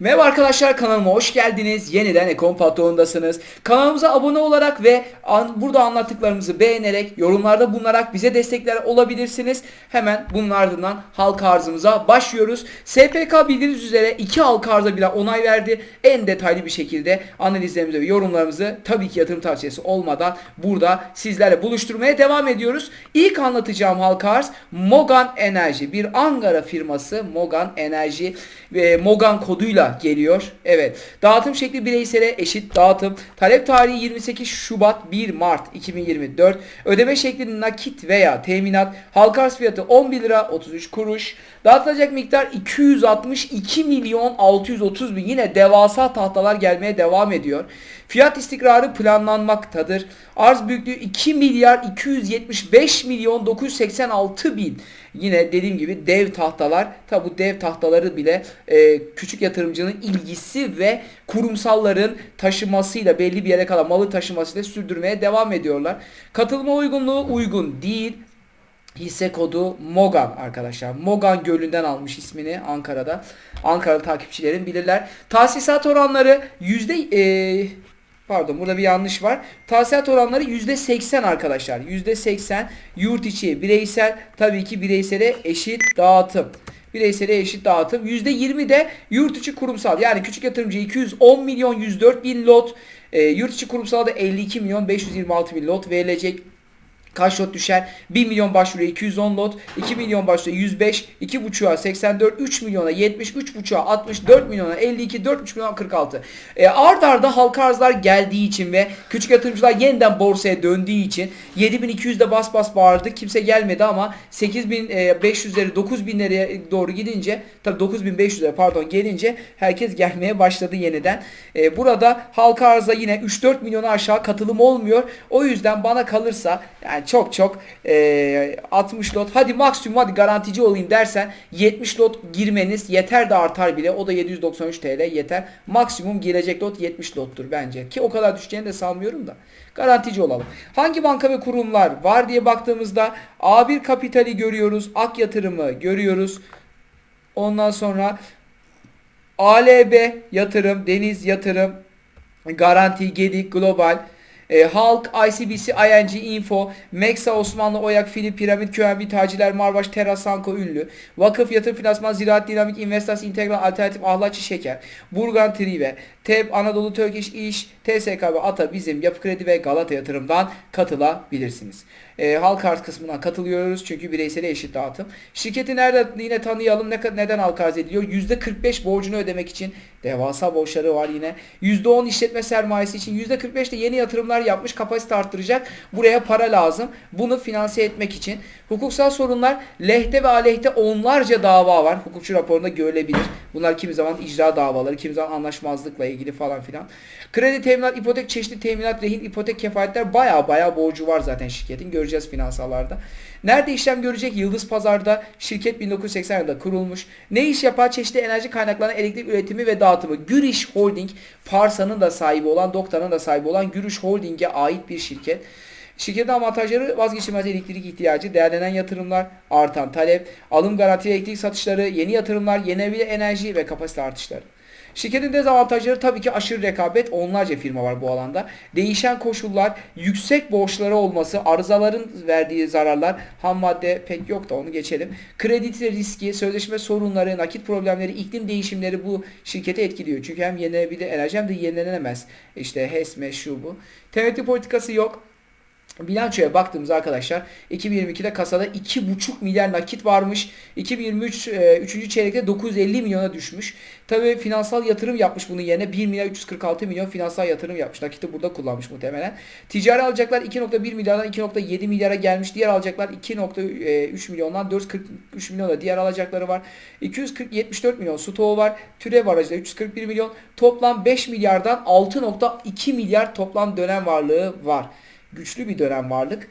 Merhaba arkadaşlar kanalıma hoş geldiniz. Yeniden Ekon Patron'dasınız. Kanalımıza abone olarak ve an- burada anlattıklarımızı beğenerek, yorumlarda bulunarak bize destekler olabilirsiniz. Hemen bunun ardından halka arzımıza başlıyoruz. SPK bildiğiniz üzere iki halka arza bile onay verdi. En detaylı bir şekilde analizlerimizi ve yorumlarımızı tabii ki yatırım tavsiyesi olmadan burada sizlerle buluşturmaya devam ediyoruz. İlk anlatacağım halka arz Mogan Enerji. Bir Ankara firması Mogan Enerji ve Mogan koduyla geliyor. Evet. Dağıtım şekli bireysele eşit dağıtım. Talep tarihi 28 Şubat 1 Mart 2024. Ödeme şekli nakit veya teminat. Halka arz fiyatı 11 lira 33 kuruş. Dağıtılacak miktar 262 milyon 630 bin. Yine devasa tahtalar gelmeye devam ediyor. Fiyat istikrarı planlanmaktadır. Arz büyüklüğü 2 milyar 275 milyon 986 bin. Yine dediğim gibi dev tahtalar. Tabi bu dev tahtaları bile e, küçük yatırımcının ilgisi ve kurumsalların taşımasıyla belli bir yere kadar malı taşımasıyla sürdürmeye devam ediyorlar. Katılma uygunluğu uygun değil. Hisse kodu Mogan arkadaşlar. Mogan Gölü'nden almış ismini Ankara'da. Ankaralı takipçilerin bilirler. Tahsisat oranları yüzde e, pardon burada bir yanlış var. Tahsisat oranları yüzde 80 arkadaşlar. Yüzde 80 yurt içi bireysel tabii ki bireysele eşit dağıtım. Bireysele eşit dağıtım. %20 de yurt içi kurumsal. Yani küçük yatırımcı 210 milyon 104 bin lot. E, yurt içi kurumsala da 52 milyon 526 bin lot verilecek. Kaç lot düşer? 1 milyon başvuruya 210 lot, 2 milyon başvuruya 105, 2.5'a 84, 3 milyona 70, 3.5'a 60, 4 milyona 52, 4.5 milyona 46. E, ard arda halka arzlar geldiği için ve küçük yatırımcılar yeniden borsaya döndüğü için 7200'de bas bas bağırdı. Kimse gelmedi ama 8500'leri 9000'lere doğru gidince tabii 9500'lere pardon gelince herkes gelmeye başladı yeniden. E, burada halka arza yine 3-4 milyona aşağı katılım olmuyor. O yüzden bana kalırsa yani çok çok e, 60 lot hadi maksimum hadi garantici olayım dersen 70 lot girmeniz yeter de artar bile. O da 793 TL yeter. Maksimum girecek lot 70 lottur bence. Ki o kadar düşeceğini de sanmıyorum da. Garantici olalım. Hangi banka ve kurumlar var diye baktığımızda A1 Kapital'i görüyoruz. Ak Yatırımı görüyoruz. Ondan sonra ALB Yatırım, Deniz Yatırım, Garanti, Gedik, Global, e, Halk, ICBC, ING, Info, Meksa, Osmanlı, Oyak, Filip, Piramit, QNB, Taciler, Marbaş, Terra, Sanko, Ünlü, Vakıf, Yatırım Finansman, Ziraat, Dinamik, Investas, Integral, Alternatif, Ahlaççı, Şeker, Burgan, Trive, TEB, Anadolu, Turkish İş, TSK ve ATA, Bizim, Yapı Kredi ve Galata Yatırım'dan katılabilirsiniz. E, halk arz kısmından katılıyoruz çünkü bireysel eşit dağıtım. Şirketi nerede yine tanıyalım ne, neden halk arz ediliyor? %45 borcunu ödemek için devasa borçları var yine. %10 işletme sermayesi için %45 de yeni yatırımlar yapmış kapasite arttıracak. Buraya para lazım. Bunu finanse etmek için. Hukuksal sorunlar lehte ve aleyhte onlarca dava var. Hukukçu raporunda görülebilir. Bunlar kimi zaman icra davaları, kimi zaman anlaşmazlıkla ilgili falan filan. Kredi teminat, ipotek, çeşitli teminat, rehin, ipotek, kefaletler baya baya borcu var zaten şirketin. Göreceğiz finansallarda. Nerede işlem görecek? Yıldız Pazar'da şirket 1980 yılında kurulmuş. Ne iş yapar? Çeşitli enerji kaynaklarının elektrik üretimi ve dağıtımı. Güriş Holding, Parsa'nın da sahibi olan, Dokta'nın da sahibi olan Güriş Holding'e ait bir şirket. Şirketin avantajları vazgeçilmez elektrik ihtiyacı, değerlenen yatırımlar, artan talep, alım garanti elektrik satışları, yeni yatırımlar, yenilenebilir enerji ve kapasite artışları. Şirketin dezavantajları tabii ki aşırı rekabet. Onlarca firma var bu alanda. Değişen koşullar, yüksek borçları olması, arızaların verdiği zararlar, ham madde pek yok da onu geçelim. Kredi riski, sözleşme sorunları, nakit problemleri, iklim değişimleri bu şirketi etkiliyor. Çünkü hem yenilenebilir enerji hem de yenilenemez. İşte HESME şu bu. Temettü politikası yok. Bilançoya baktığımız arkadaşlar 2022'de kasada 2,5 milyar nakit varmış. 2023 e, 3. çeyrekte 950 milyona düşmüş. Tabi finansal yatırım yapmış bunun yerine 1 milyar 346 milyon finansal yatırım yapmış. Nakiti burada kullanmış muhtemelen. Ticari alacaklar 2.1 milyardan 2.7 milyara gelmiş. Diğer alacaklar 2.3 milyondan 443 milyona diğer alacakları var. 274 milyon stoğu var. Türev aracıyla 341 milyon. Toplam 5 milyardan 6.2 milyar toplam dönem varlığı var güçlü bir dönem varlık.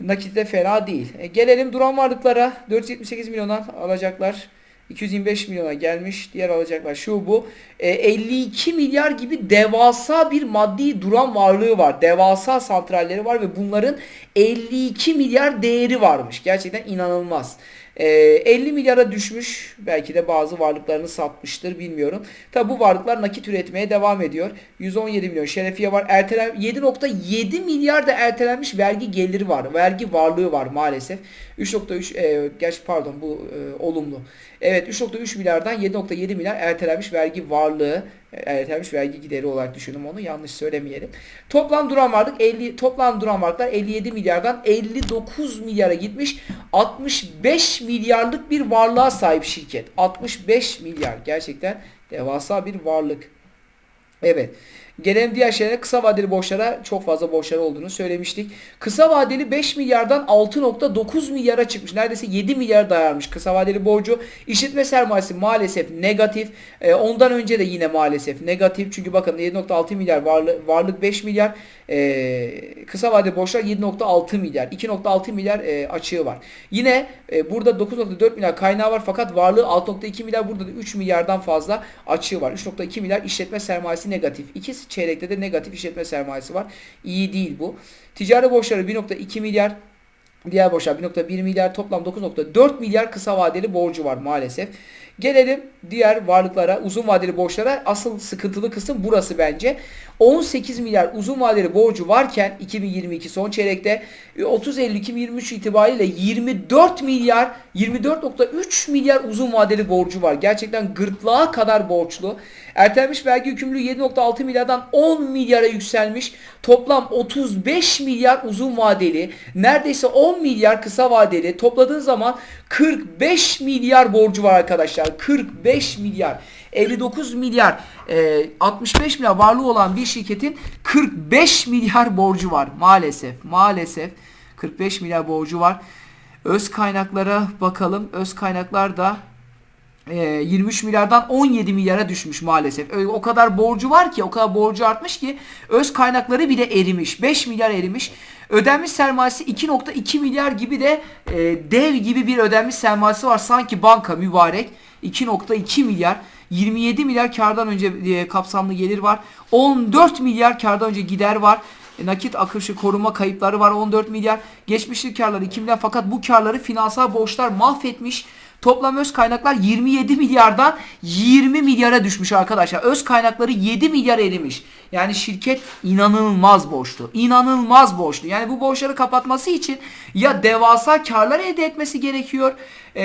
Nakit de fena değil. E, gelelim duran varlıklara. 478 milyondan alacaklar. 225 milyona gelmiş. Diğer alacaklar şu bu. E, 52 milyar gibi devasa bir maddi duran varlığı var. Devasa santralleri var ve bunların 52 milyar değeri varmış. Gerçekten inanılmaz. E, 50 milyara düşmüş. Belki de bazı varlıklarını satmıştır bilmiyorum. Tabi bu varlıklar nakit üretmeye devam ediyor. 117 milyon şerefiye var. Ertelen 7.7 milyar da ertelenmiş vergi geliri var. Vergi varlığı var maalesef. 3.3 e, gerçi pardon bu e, olumlu. Evet 3.3 milyardan 7.7 milyar ertelenmiş vergi varlığı ertelenmiş vergi gideri olarak düşündüm onu yanlış söylemeyelim. Toplam duran varlık 50 toplam duran varlıklar 57 milyardan 59 milyara gitmiş. 65 milyarlık bir varlığa sahip şirket. 65 milyar gerçekten devasa bir varlık. Evet. Gelelim diğer şeylere kısa vadeli borçlara çok fazla borçları olduğunu söylemiştik. Kısa vadeli 5 milyardan 6.9 milyara çıkmış. Neredeyse 7 milyar dayanmış kısa vadeli borcu. İşletme sermayesi maalesef negatif. E, ondan önce de yine maalesef negatif. Çünkü bakın 7.6 milyar varlık, varlık 5 milyar. E, kısa vadeli borçlar 7.6 milyar. 2.6 milyar e, açığı var. Yine e, burada 9.4 milyar kaynağı var fakat varlığı 6.2 milyar burada da 3 milyardan fazla açığı var. 3.2 milyar işletme sermayesi negatif. İkisi çeyrekte de negatif işletme sermayesi var. İyi değil bu. Ticari borçları 1.2 milyar. Diğer borçlar 1.1 milyar. Toplam 9.4 milyar kısa vadeli borcu var maalesef. Gelelim diğer varlıklara, uzun vadeli borçlara. Asıl sıkıntılı kısım burası bence. 18 milyar uzun vadeli borcu varken 2022 son çeyrekte 30 Eylül 2023 itibariyle 24 milyar 24.3 milyar uzun vadeli borcu var. Gerçekten gırtlağa kadar borçlu. Ertelenmiş vergi yükümlülüğü 7.6 milyardan 10 milyara yükselmiş. Toplam 35 milyar uzun vadeli, neredeyse 10 milyar kısa vadeli topladığın zaman 45 milyar borcu var arkadaşlar. 45 milyar. 59 milyar, e, 65 milyar varlığı olan bir şirketin 45 milyar borcu var. Maalesef, maalesef 45 milyar borcu var. Öz kaynaklara bakalım. Öz kaynaklar da 23 milyardan 17 milyara düşmüş maalesef. O kadar borcu var ki, o kadar borcu artmış ki öz kaynakları bile erimiş. 5 milyar erimiş. Ödenmiş sermayesi 2.2 milyar gibi de e, dev gibi bir ödenmiş sermayesi var. Sanki banka mübarek. 2.2 milyar. 27 milyar kardan önce e, kapsamlı gelir var. 14 milyar kardan önce gider var. E, nakit akışı koruma kayıpları var 14 milyar. Geçmişlik karları 2 milyar fakat bu karları finansal borçlar mahvetmiş. Toplam öz kaynaklar 27 milyardan 20 milyara düşmüş arkadaşlar. Öz kaynakları 7 milyar erimiş. Yani şirket inanılmaz borçlu. İnanılmaz borçlu. Yani bu borçları kapatması için ya devasa karlar elde etmesi gerekiyor e,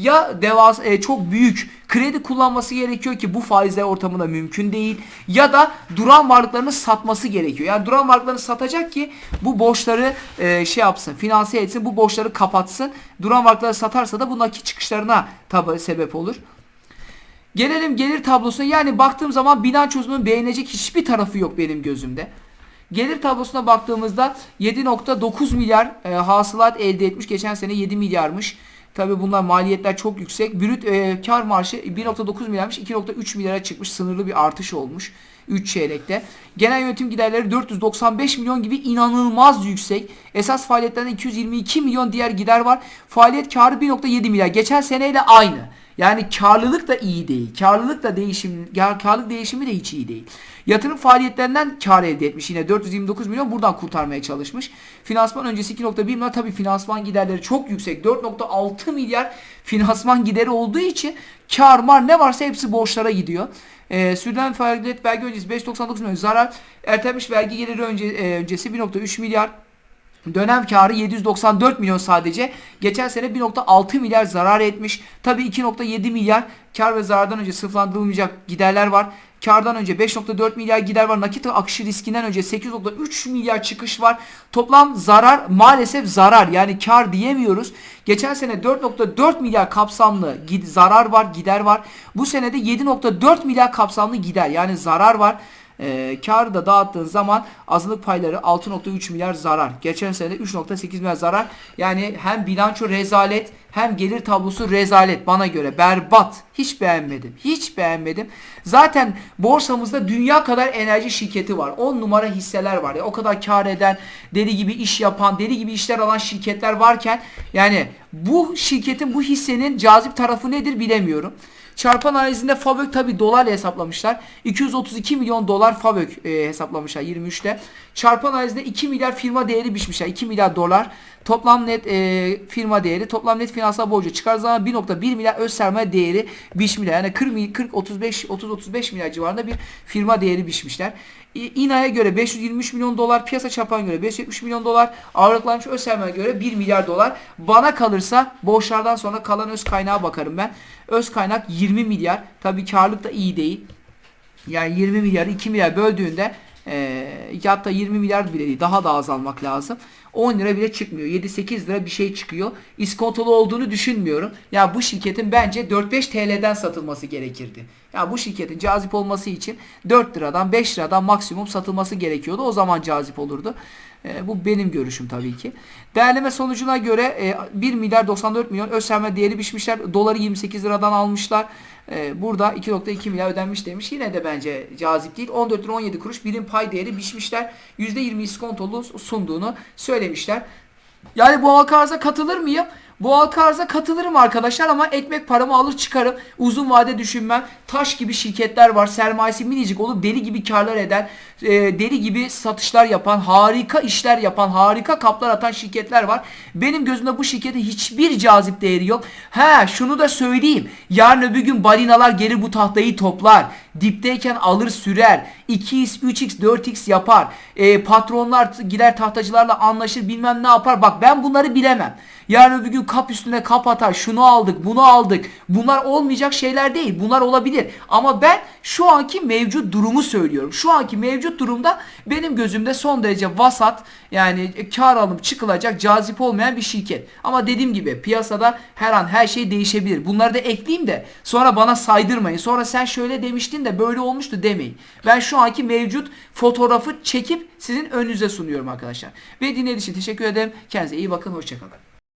ya devasa e, çok büyük kredi kullanması gerekiyor ki bu faizler ortamında mümkün değil. Ya da duran varlıklarını satması gerekiyor. Yani duran varlıklarını satacak ki bu borçları e, şey yapsın, finanse etsin, bu borçları kapatsın. Duran varlıkları satarsa da bu nakit çıkışlarına tabi sebep olur. Gelelim gelir tablosuna. Yani baktığım zaman bilançosunun beğenecek hiçbir tarafı yok benim gözümde. Gelir tablosuna baktığımızda 7.9 milyar e, hasılat elde etmiş. Geçen sene 7 milyarmış. Tabi bunlar maliyetler çok yüksek. Brüt e, kar marşı 1.9 milyarmış 2.3 milyara çıkmış. Sınırlı bir artış olmuş. 3 çeyrekte. Genel yönetim giderleri 495 milyon gibi inanılmaz yüksek. Esas faaliyetlerden 222 milyon diğer gider var. Faaliyet karı 1.7 milyar. Geçen seneyle aynı. Yani karlılık da iyi değil. Karlılık da değişim, karlılık değişimi de hiç iyi değil. Yatırım faaliyetlerinden kar elde etmiş yine 429 milyon buradan kurtarmaya çalışmış. Finansman öncesi 2.1 milyar tabi finansman giderleri çok yüksek. 4.6 milyar finansman gideri olduğu için kar mar ne varsa hepsi borçlara gidiyor. E, sürdürülen faaliyet vergi öncesi 5.99 milyon zarar. Ertelenmiş vergi geliri önce, e, öncesi 1.3 milyar. Dönem karı 794 milyon sadece. Geçen sene 1.6 milyar zarar etmiş. Tabi 2.7 milyar kar ve zarardan önce sıfırlandırılmayacak giderler var. Kardan önce 5.4 milyar gider var. Nakit akışı riskinden önce 8.3 milyar çıkış var. Toplam zarar maalesef zarar. Yani kar diyemiyoruz. Geçen sene 4.4 milyar kapsamlı zarar var, gider var. Bu senede 7.4 milyar kapsamlı gider. Yani zarar var. E, karı da dağıttığın zaman azınlık payları 6.3 milyar zarar. Geçen sene 3.8 milyar zarar. Yani hem bilanço rezalet hem gelir tablosu rezalet bana göre berbat. Hiç beğenmedim. Hiç beğenmedim. Zaten borsamızda dünya kadar enerji şirketi var. 10 numara hisseler var. Ya o kadar kar eden, deli gibi iş yapan, deli gibi işler alan şirketler varken yani bu şirketin bu hissenin cazip tarafı nedir bilemiyorum. Çarpan analizinde Fabök tabi dolarla hesaplamışlar. 232 milyon dolar Fabök e, hesaplamışlar 23'te. Çarpan analizinde 2 milyar firma değeri biçmişler. 2 milyar dolar. Toplam net e, firma değeri, toplam net finansal borcu çıkar zaman 1.1 milyar öz sermaye değeri biçmişler. Yani 40 40 35 30 35 milyar civarında bir firma değeri biçmişler. İNA'ya göre 523 milyon dolar, piyasa çarpan göre 570 milyon dolar, ağırlıklanmış öz sermaye göre 1 milyar dolar. Bana kalırsa borçlardan sonra kalan öz kaynağa bakarım ben. Öz kaynak 20 milyar. Tabii karlılık da iyi değil. Yani 20 milyarı 2 milyar böldüğünde e, hatta 20 milyar bile değil daha da azalmak lazım. 10 lira bile çıkmıyor. 7-8 lira bir şey çıkıyor. İskontolu olduğunu düşünmüyorum. Ya bu şirketin bence 4-5 TL'den satılması gerekirdi. Ya bu şirketin cazip olması için 4 liradan 5 liradan maksimum satılması gerekiyordu. O zaman cazip olurdu. E, bu benim görüşüm tabii ki. Değerleme sonucuna göre e, 1 milyar 94 milyon öz değeri biçmişler. Doları 28 liradan almışlar. E, burada 2.2 milyar ödenmiş demiş. Yine de bence cazip değil. 14 lira 17 kuruş birim pay değeri biçmişler. %20 iskontolu sunduğunu söylemişler. Yani bu halka arıza katılır mıyım? Bu halka arıza katılırım arkadaşlar ama ekmek paramı alır çıkarım. Uzun vade düşünmem. Taş gibi şirketler var. Sermayesi minicik olup deli gibi karlar eden, e, deli gibi satışlar yapan, harika işler yapan, harika kaplar atan şirketler var. Benim gözümde bu şirketin hiçbir cazip değeri yok. Ha şunu da söyleyeyim. Yarın öbür gün balinalar gelir bu tahtayı toplar. Dipteyken alır sürer. 2x, 3x, 4x yapar. E, patronlar gider tahtacılarla anlaşır bilmem ne yapar. Bak ben bunları bilemem. Yarın öbür gün kap üstüne kap atar. Şunu aldık, bunu aldık. Bunlar olmayacak şeyler değil. Bunlar olabilir. Ama ben şu anki mevcut durumu söylüyorum. Şu anki mevcut durumda benim gözümde son derece vasat yani kar alım çıkılacak cazip olmayan bir şirket. Ama dediğim gibi piyasada her an her şey değişebilir. Bunları da ekleyeyim de sonra bana saydırmayın. Sonra sen şöyle demiştin de böyle olmuştu demeyin. Ben şu anki mevcut fotoğrafı çekip sizin önünüze sunuyorum arkadaşlar. Ve dinlediğiniz için teşekkür ederim. Kendinize iyi bakın. Hoşçakalın.